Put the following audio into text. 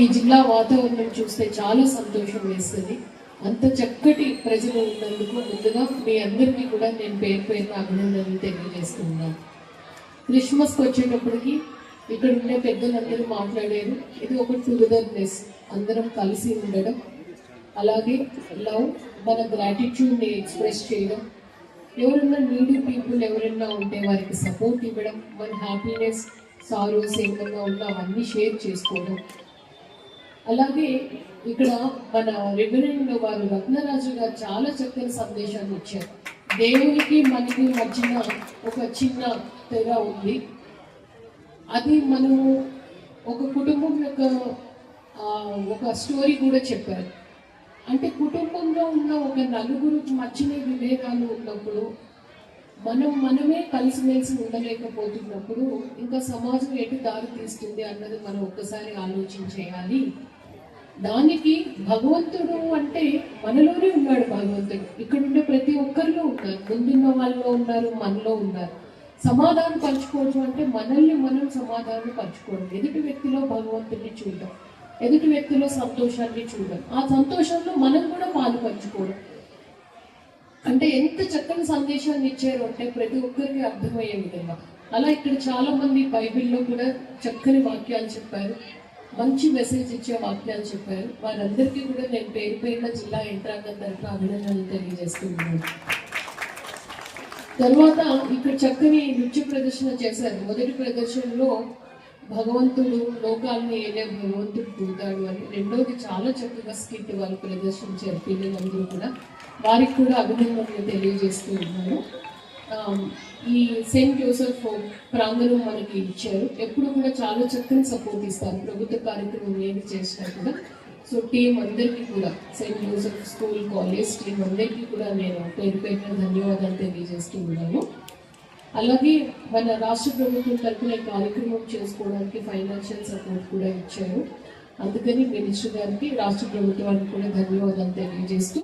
ఈ జిల్లా వాతావరణం చూస్తే చాలా సంతోషం వేస్తుంది. అంత చక్కటి ప్రజలు ఉన్నందుకు ముందుగా మీ అందరికీ కూడా నేను పేరు పేరున అభినందనలు తెలియజేస్తున్నాను. క్రిస్మస్కి వచ్చేటప్పటికి ఇక్కడ ఉండే పెద్దలందరూ మాట్లాడారు. ఇది ఒక టుగెదర్నెస్ అందరం కలిసి ఉండడం అలాగే లవ్ మన గ్రాటిట్యూడ్ని ఎక్స్ప్రెస్ చేయడం ఎవరైనా నీడీ పీపుల్ ఎవరైనా ఉంటే వారికి సపోర్ట్ ఇవ్వడం మన హ్యాపీనెస్ సారోస్ ఏమైనా ఉన్నా అవన్నీ షేర్ చేసుకోవడం అలాగే ఇక్కడ మన రెవెన్యూ వారు రత్నరాజు గారు చాలా చక్కని సందేశాన్ని ఇచ్చారు. దేవునికి మనకి మధ్యన ఒక చిన్న తెర ఉంది. అది మనము ఒక కుటుంబం యొక్క ఒక స్టోరీ కూడా చెప్పారు. అంటే కుటుంబంలో ఉన్న ఒక నలుగురు మధ్యన విభేదాలు ఉన్నప్పుడు మనం మనమే కలిసిమెలిసి ఉండలేకపోతున్నప్పుడు ఇంకా సమాజం ఎటు దారి తీస్తుంది అన్నది మనం ఒక్కసారి ఆలోచించేయాలి. దానికి భగవంతుడు అంటే మనలోనే ఉన్నాడు భగవంతుడు. ఇక్కడ ఉండే ప్రతి ఒక్కరిలో ఉన్నారు ముందున్న వాళ్ళలో ఉన్నారు మనలో ఉన్నారు. సమాధానం పంచుకోవడం అంటే మనల్ని మనం సమాధానం పంచుకోవడం. ఎదుటి వ్యక్తిలో భగవంతుడిని చూడడం ఎదుటి వ్యక్తిలో సంతోషాన్ని చూడడం. ఆ సంతోషంలో మనం కూడా పాలు పంచుకోవడం. అంటే ఎంత చక్కని సందేశాన్ని ఇచ్చారు అంటే ప్రతి ఒక్కరికి అర్థమయ్యే విధంగా. అలా ఇక్కడ చాలా మంది బైబిల్లో కూడా చక్కని వాక్యాలు చెప్పారు. మంచి మెసేజ్ ఇచ్చే వాక్యాలు చెప్పారు. వారందరికీ కూడా నేను పేరు పేరున జిల్లా యంత్రాంగం తరఫున అభినందనలు తెలియజేస్తున్నాను. తర్వాత ఇక్కడ చక్కని నృత్య ప్రదర్శన చేశారు. మొదటి ప్రదర్శనలో భగవంతుడు లోకాన్ని ఏలే భగవంతుడు పూతాడు అని. రెండోది చాలా చక్కగా స్కిట్ వాళ్ళు ప్రదర్శించారు. పిల్లలందరూ కూడా. వారికి కూడా అభినందనలు తెలియజేస్తూ ఉన్నారు ఈ సెయింట్ జోసెఫ్ ప్రాంగణం మనకి ఇచ్చారు. ఎప్పుడు కూడా చాలా చక్కని సపోర్ట్ ఇస్తారు. ప్రభుత్వ కార్యక్రమం ఏది చేసినా కూడా. సో టీం అందరికీ కూడా Saint Joseph school college team అందరికీ కూడా నేను పేరు పేరున ధన్యవాదాలు తెలియజేస్తూ ఉన్నాను. అలాగే మన రాష్ట్ర ప్రభుత్వం తరపున ఈ కార్యక్రమం చేసుకోవడానికి ఫైనాన్షియల్ సపోర్ట్ కూడా ఇచ్చారు. అందుకని మినిస్టర్ గారికి రాష్ట్ర ప్రభుత్వానికి కూడా ధన్యవాదాలు తెలియజేస్తూ